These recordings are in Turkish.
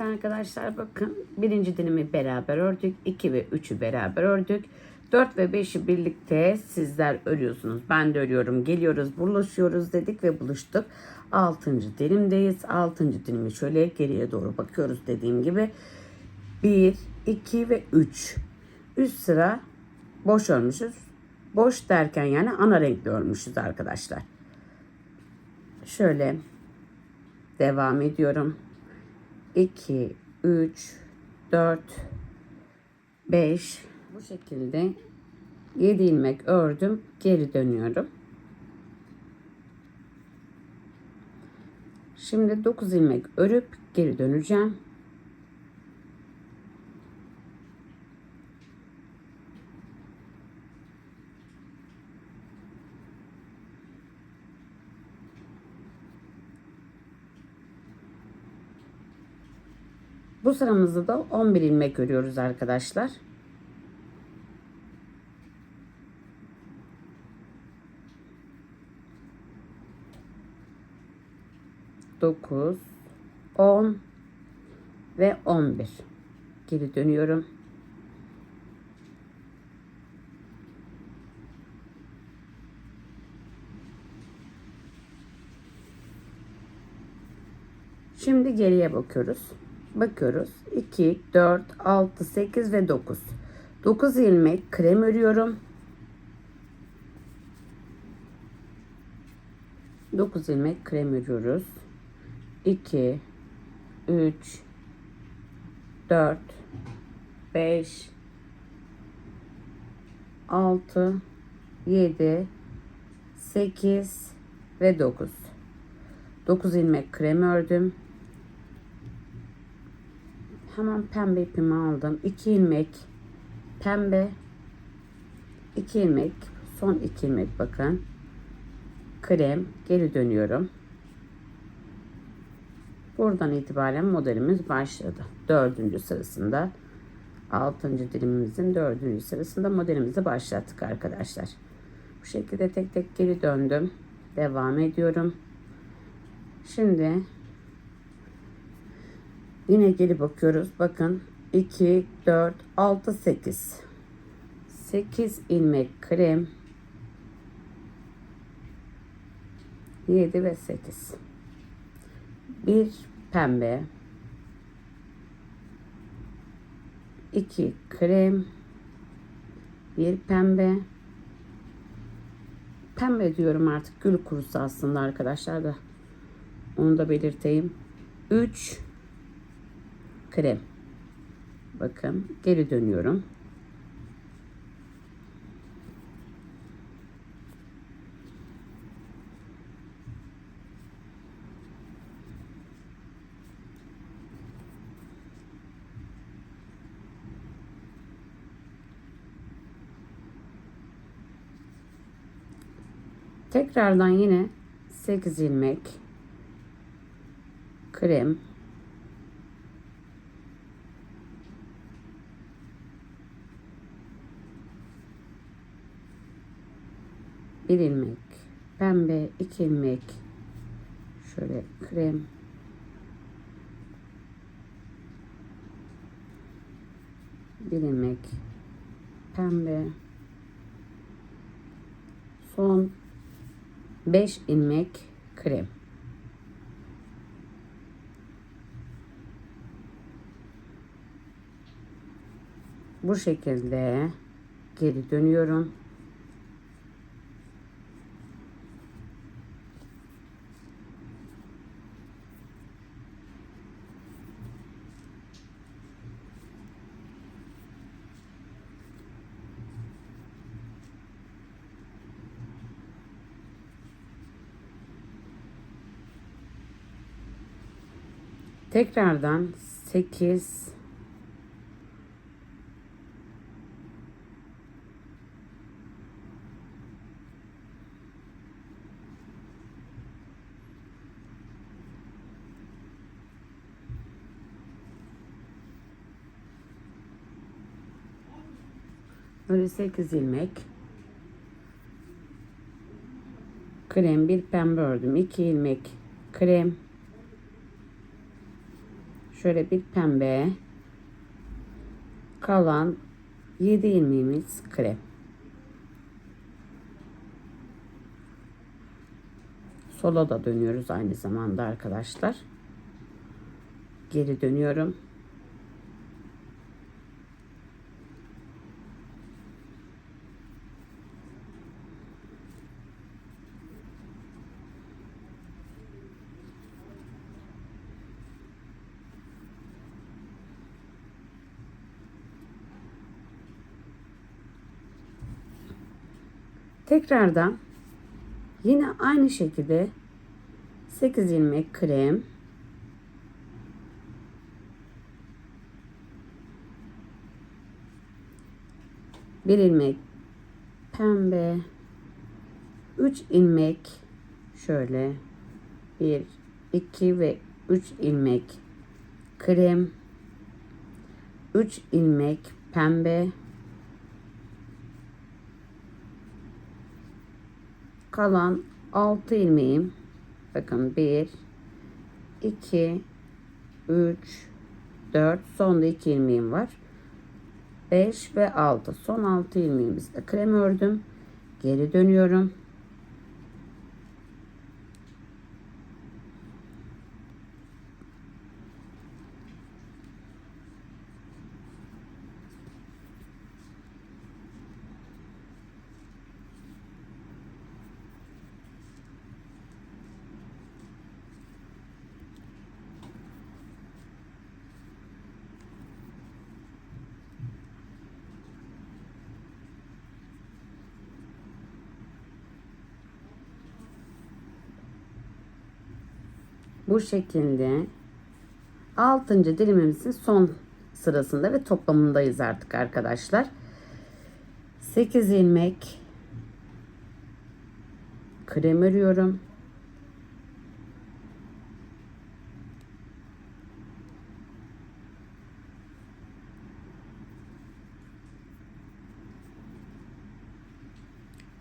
Evet arkadaşlar bakın birinci dilimi beraber ördük. 2 ve 3'ü beraber ördük. 4 ve 5'i birlikte sizler örüyorsunuz. Ben de örüyorum. Geliyoruz buluşuyoruz dedik ve buluştuk. 6. dilimdeyiz. 6. dilimi şöyle geriye doğru bakıyoruz dediğim gibi. 1, 2 ve 3. Üst sıra boş örmüşüz. Boş derken yani ana renkli örmüşüz arkadaşlar. Şöyle devam ediyorum. 2, 3, 4, 5 bu şekilde 7 ilmek ördüm. Geri dönüyorum. Şimdi 9 ilmek örüp geri döneceğim. Bu sıramızda da 11 ilmek örüyoruz arkadaşlar. Dokuz, on ve on bir. Geri dönüyorum. Şimdi geriye bakıyoruz. Bakıyoruz. 2, 4, 6, 8 ve 9. 9 ilmek krem örüyorum. 9 ilmek krem örüyoruz. 2, 3, 4, 5, 6, 7, 8 ve 9. 9 ilmek krem ördüm. Hemen pembe ipimi aldım. 2 ilmek pembe 2 ilmek son 2 ilmek bakın. Krem geri dönüyorum. Buradan itibaren modelimiz başladı. Dördüncü sırasında altıncı dilimimizin dördüncü sırasında modelimizi başlattık arkadaşlar. Bu şekilde tek tek geri döndüm. Devam ediyorum. Şimdi Yine geri bakıyoruz. Bakın 2, 4, 6, 8. 8 ilmek krem. 7 ve 8. Bir pembe. 2 krem. Bir pembe. Pembe diyorum artık gül kurusu aslında arkadaşlar da. Onu da belirteyim. 3 krem. Bakın geri dönüyorum. Tekrardan yine 8 ilmek krem bir ilmek pembe iki ilmek. Şöyle krem. Bir ilmek pembe. Son 5 ilmek krem. Bu şekilde geri dönüyorum Tekrardan 8 Böyle 8 ilmek. Krem bir pembe ördüm. 2 ilmek krem Şöyle bir pembe. Kalan 7 ilmeğimiz krem. Sola da dönüyoruz aynı zamanda arkadaşlar. Geri dönüyorum. Tekrardan yine aynı şekilde 8 ilmek krem. Bir ilmek pembe. 3 ilmek şöyle. 1 2 ve 3 ilmek krem. 3 ilmek pembe kalan 6 ilmeğim. Bakın 1 2 3 4 sonda 2 ilmeğim var. 5 ve 6 son 6 ilmeğimizde krem ördüm. Geri dönüyorum bu şekilde 6. dilimimizin son sırasında ve toplamındayız artık arkadaşlar. 8 ilmek krem örüyorum.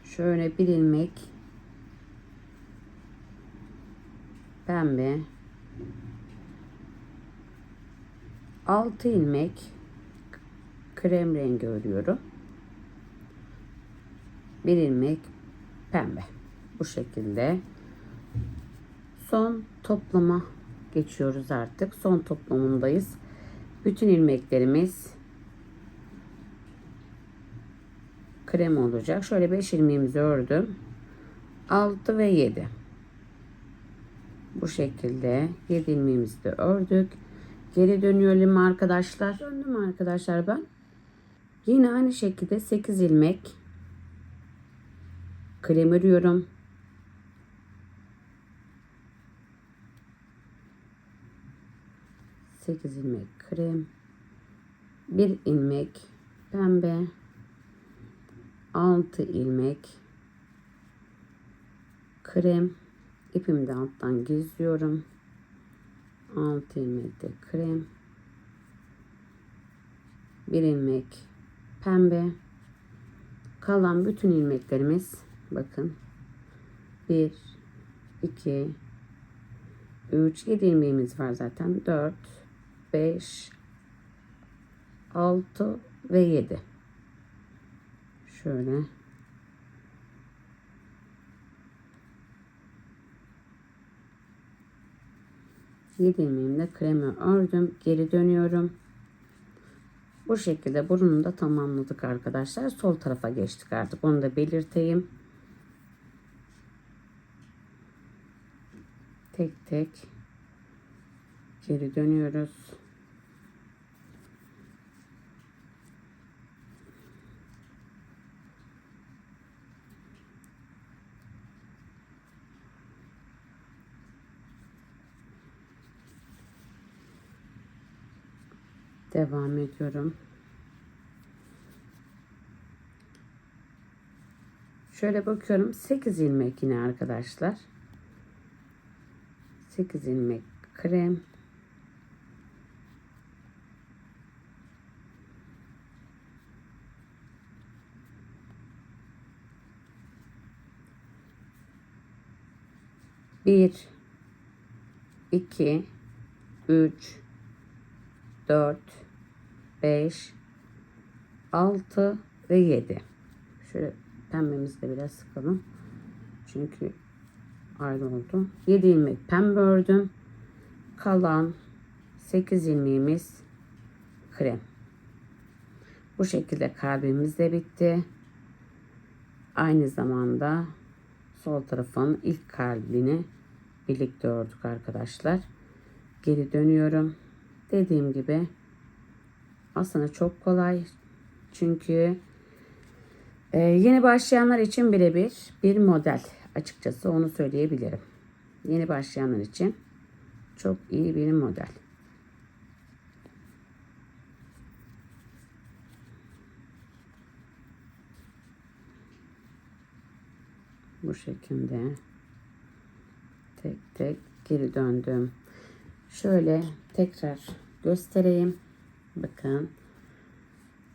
Şöyle bir ilmek pembe 6 ilmek krem rengi örüyorum. Bir ilmek pembe. Bu şekilde son toplama geçiyoruz artık. Son toplamındayız. Bütün ilmeklerimiz krem olacak. Şöyle 5 ilmeğimizi ördüm. 6 ve 7. Bu şekilde 7 ilmeğimizi de ördük. Geri dönüyorum arkadaşlar. Döndüm arkadaşlar ben. Yine aynı şekilde 8 ilmek krem örüyorum. Sekiz ilmek krem, bir ilmek pembe, altı ilmek krem, ipimi de alttan gizliyorum. 6 ilmek de krem. 1 ilmek pembe. Kalan bütün ilmeklerimiz bakın 1 2 3 7 ilmeğimiz var zaten 4 5 6 ve 7 şöyle 7 ilmeğimle kremi ördüm. Geri dönüyorum. Bu şekilde burnunu da tamamladık arkadaşlar. Sol tarafa geçtik artık. Onu da belirteyim. Tek tek geri dönüyoruz. Devam ediyorum. Şöyle bakıyorum 8 ilmek yine arkadaşlar. 8 ilmek krem. Bir, iki, üç, 4, 5, 6 ve 7. Şöyle pembemizi de biraz sıkalım. Çünkü ayrı oldu. 7 ilmek pembe ördüm. Kalan 8 ilmeğimiz krem. Bu şekilde kalbimiz de bitti. Aynı zamanda sol tarafın ilk kalbini birlikte ördük arkadaşlar. Geri dönüyorum. Dediğim gibi aslında çok kolay. Çünkü e, yeni başlayanlar için birebir bir model. Açıkçası onu söyleyebilirim. Yeni başlayanlar için çok iyi bir model. Bu şekilde tek tek geri döndüm. Şöyle tekrar göstereyim. Bakın.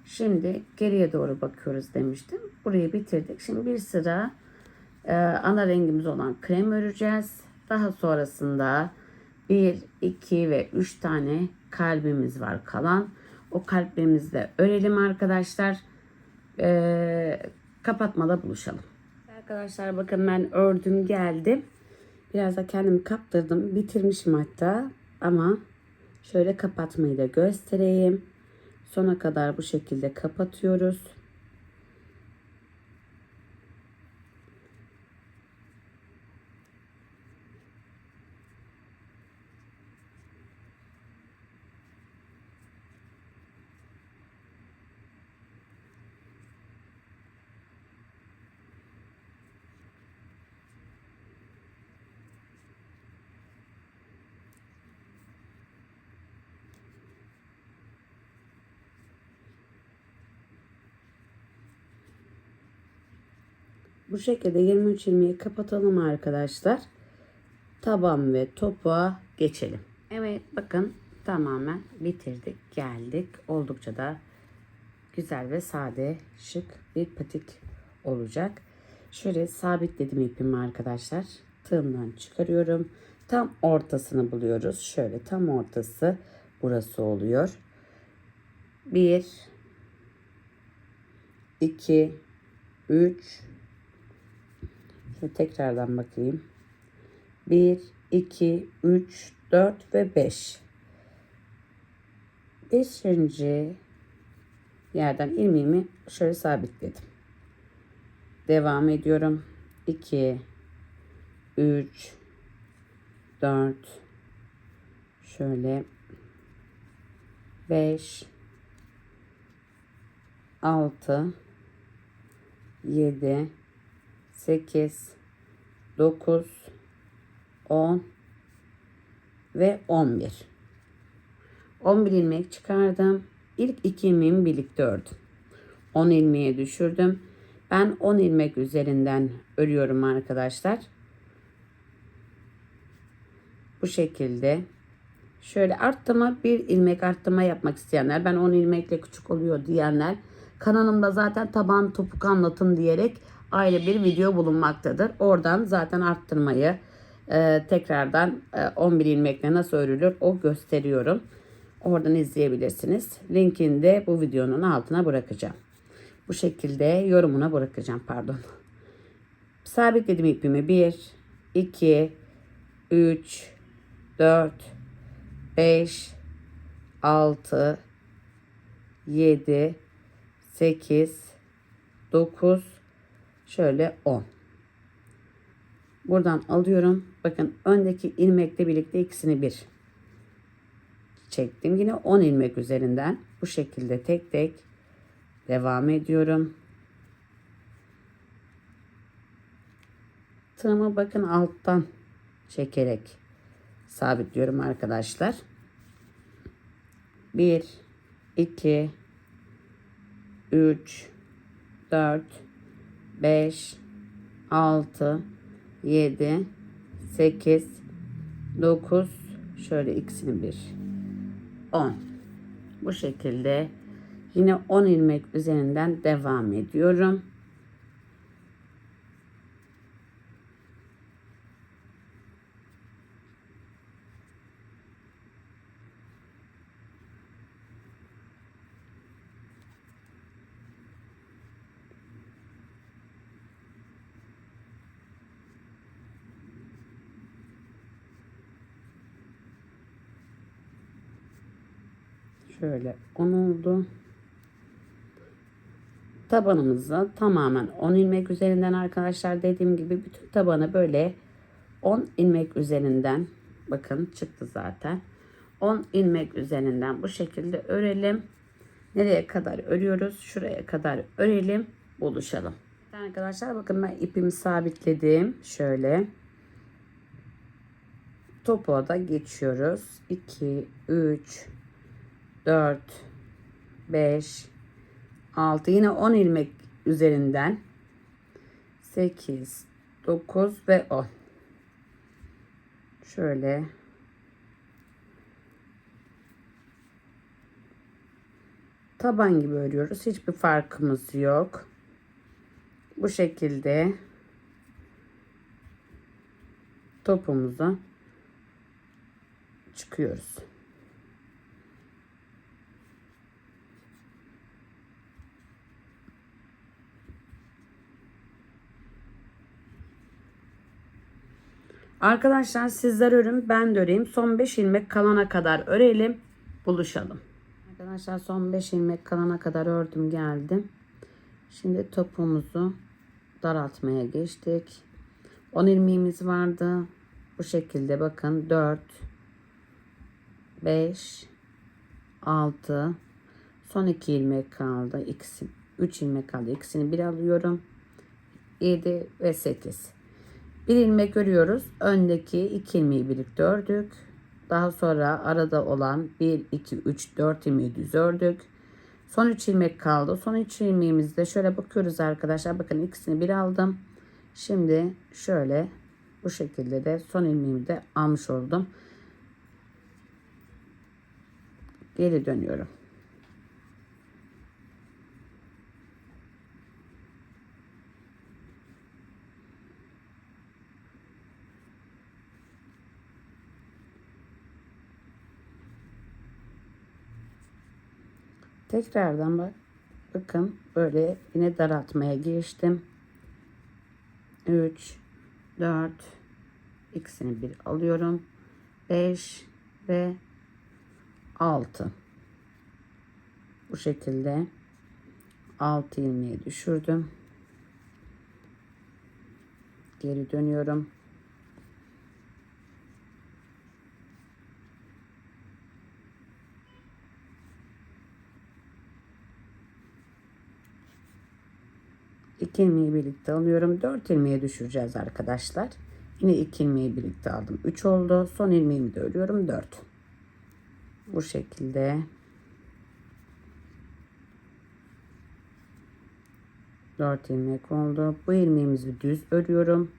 Şimdi geriye doğru bakıyoruz demiştim. Burayı bitirdik. Şimdi bir sıra e, ana rengimiz olan krem öreceğiz. Daha sonrasında 1, 2 ve 3 tane kalbimiz var kalan. O kalplerimizi de örelim arkadaşlar. E, kapatmada buluşalım. Arkadaşlar bakın ben ördüm geldim. Biraz da kendimi kaptırdım. Bitirmişim hatta. Ama şöyle kapatmayı da göstereyim. Sona kadar bu şekilde kapatıyoruz. Bu şekilde 23 ilmeği kapatalım arkadaşlar. Taban ve topuğa geçelim. Evet bakın tamamen bitirdik geldik. Oldukça da güzel ve sade şık bir patik olacak. Şöyle sabitledim ipimi arkadaşlar. Tığımdan çıkarıyorum. Tam ortasını buluyoruz. Şöyle tam ortası burası oluyor. 1 2 3 Şimdi tekrardan bakayım. 1, 2, 3, 4 ve 5. 5. yerden ilmeğimi şöyle sabitledim. Devam ediyorum. 2, 3, 4, şöyle 5, 6, 7, 8, 9, 10 ve 11. 11 ilmek çıkardım. İlk iki ilmeğimi birlikte ördüm. 10 ilmeğe düşürdüm. Ben 10 ilmek üzerinden örüyorum arkadaşlar. Bu şekilde. Şöyle arttırma bir ilmek arttırma yapmak isteyenler ben 10 ilmekle küçük oluyor diyenler kanalımda zaten taban topuk anlatım diyerek ayrı bir video bulunmaktadır. Oradan zaten arttırmayı e, tekrardan e, 11 ilmekle nasıl örülür o gösteriyorum. Oradan izleyebilirsiniz. Linkini de bu videonun altına bırakacağım. Bu şekilde yorumuna bırakacağım pardon. Sabitledim ipimi. 1, 2, 3, 4, 5, 6, 7, 8, 9, Şöyle 10. Buradan alıyorum. Bakın öndeki ilmekle birlikte ikisini bir çektim. Yine 10 ilmek üzerinden bu şekilde tek tek devam ediyorum. Tığımı bakın alttan çekerek sabitliyorum arkadaşlar. 1 2 3 4 5 6 7 8 9 şöyle ikisini bir. 10 bu şekilde yine 10 ilmek üzerinden devam ediyorum. Şöyle 10 oldu. Tabanımızı tamamen 10 ilmek üzerinden arkadaşlar dediğim gibi bütün tabanı böyle 10 ilmek üzerinden bakın çıktı zaten. 10 ilmek üzerinden bu şekilde örelim. Nereye kadar örüyoruz? Şuraya kadar örelim. Buluşalım. Arkadaşlar bakın ben ipimi sabitledim. Şöyle. Topuğa da geçiyoruz. 2, 3, 4, 5, 6. Yine 10 ilmek üzerinden. 8, 9 ve 10. Şöyle taban gibi örüyoruz. Hiçbir farkımız yok. Bu şekilde topumuzu çıkıyoruz. Arkadaşlar sizler örün ben de öreyim. Son 5 ilmek kalana kadar örelim. Buluşalım. Arkadaşlar son 5 ilmek kalana kadar ördüm geldim. Şimdi topumuzu daraltmaya geçtik. 10 ilmeğimiz vardı. Bu şekilde bakın 4 5 6 son 2 ilmek kaldı. İkisi 3 ilmek kaldı. İkisini bir alıyorum. 7 ve 8. Bir ilmek örüyoruz. Öndeki iki ilmeği birlikte ördük. Daha sonra arada olan 1, 2, 3, 4 ilmeği düz ördük. Son 3 ilmek kaldı. Son 3 ilmeğimizde şöyle bakıyoruz arkadaşlar. Bakın ikisini bir aldım. Şimdi şöyle bu şekilde de son ilmeğimi de almış oldum. Geri dönüyorum. Tekrardan bak bakın böyle yine daraltmaya geçtim. 3 4 ikisini bir alıyorum. 5 ve 6 bu şekilde 6 ilmeği düşürdüm. Geri dönüyorum. İki ilmeği birlikte alıyorum. Dört ilmeğe düşüreceğiz arkadaşlar. Yine iki ilmeği birlikte aldım. Üç oldu. Son ilmeğimi de örüyorum. Dört. Bu şekilde. Dört ilmek oldu. Bu ilmeğimizi düz örüyorum.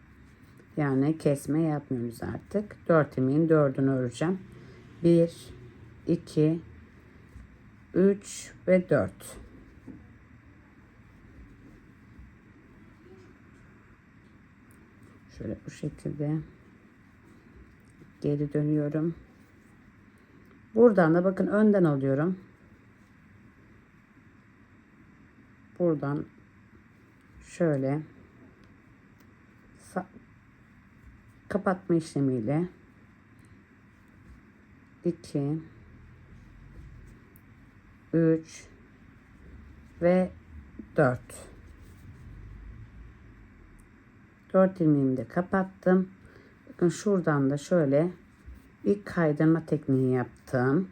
Yani kesme yapmıyoruz artık. Dört ilmeğin dördünü öreceğim. Bir, iki, üç ve dört. Şöyle bu şekilde geri dönüyorum. Buradan da bakın önden alıyorum. Buradan şöyle kapatma işlemiyle 2 3 ve 4 4 ilmeğimi de kapattım. Bakın şuradan da şöyle bir kaydırma tekniği yaptım.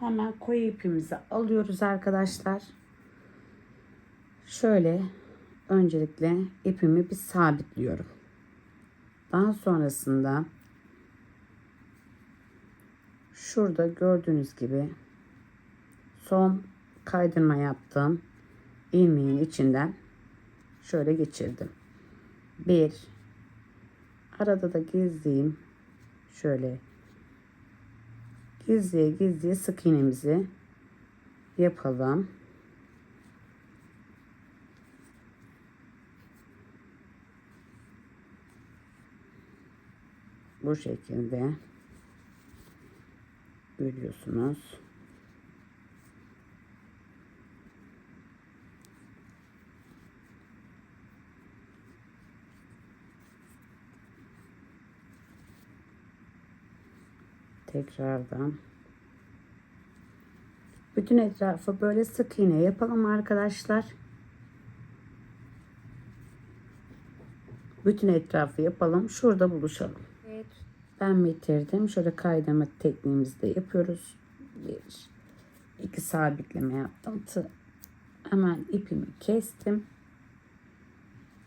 Hemen koyu ipimizi alıyoruz arkadaşlar. Şöyle öncelikle ipimi bir sabitliyorum. Daha sonrasında şurada gördüğünüz gibi son kaydırma yaptım ilmeğin içinden şöyle geçirdim. Bir arada da gizleyeyim şöyle gizliye gizliye sık iğnemizi yapalım. Bu şekilde görüyorsunuz. Tekrardan Bütün etrafı böyle sık iğne yapalım arkadaşlar. Bütün etrafı yapalım. Şurada buluşalım. Evet. Ben bitirdim. Şöyle kaydırma tekniğimizi de yapıyoruz. Bir, iki sabitleme yaptım. Tı- Hemen ipimi kestim.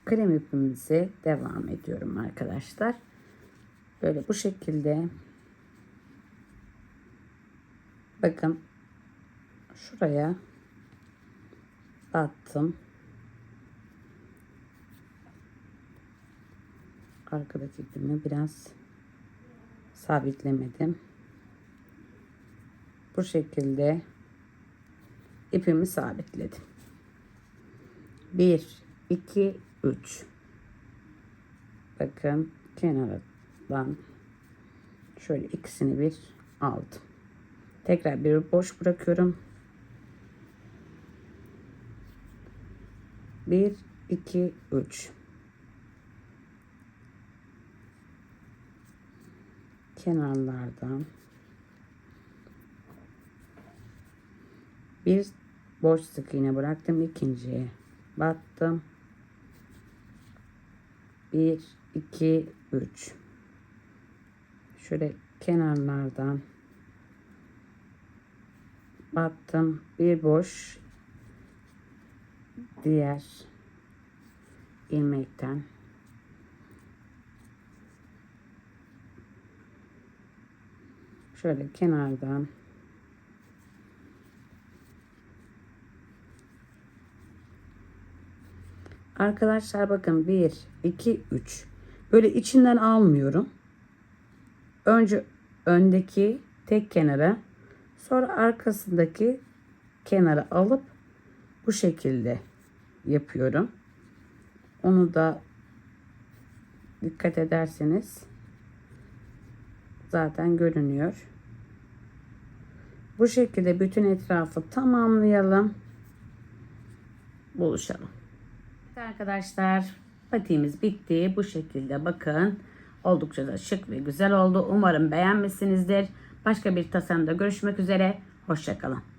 Krem ipimize devam ediyorum arkadaşlar. Böyle bu şekilde bakın şuraya battım. Arkadaki ipimi biraz sabitlemedim. Bu şekilde ipimi sabitledim. 1 2 3 Bakın kenardan şöyle ikisini bir aldım. Tekrar bir boş bırakıyorum. 1 2 3 kenarlardan. Bir boş sık iğne bıraktım. İkinciye battım. 1 2 3 şöyle kenarlardan battım bir boş. Diğer ilmekten şöyle kenardan. Arkadaşlar bakın 1 2 3 böyle içinden almıyorum. Önce öndeki tek kenara sonra arkasındaki kenara alıp bu şekilde yapıyorum. Onu da dikkat ederseniz zaten görünüyor. Bu şekilde bütün etrafı tamamlayalım. Buluşalım. Evet arkadaşlar patiğimiz bitti. Bu şekilde bakın. Oldukça da şık ve güzel oldu. Umarım beğenmişsinizdir. Başka bir tasarımda görüşmek üzere. Hoşçakalın.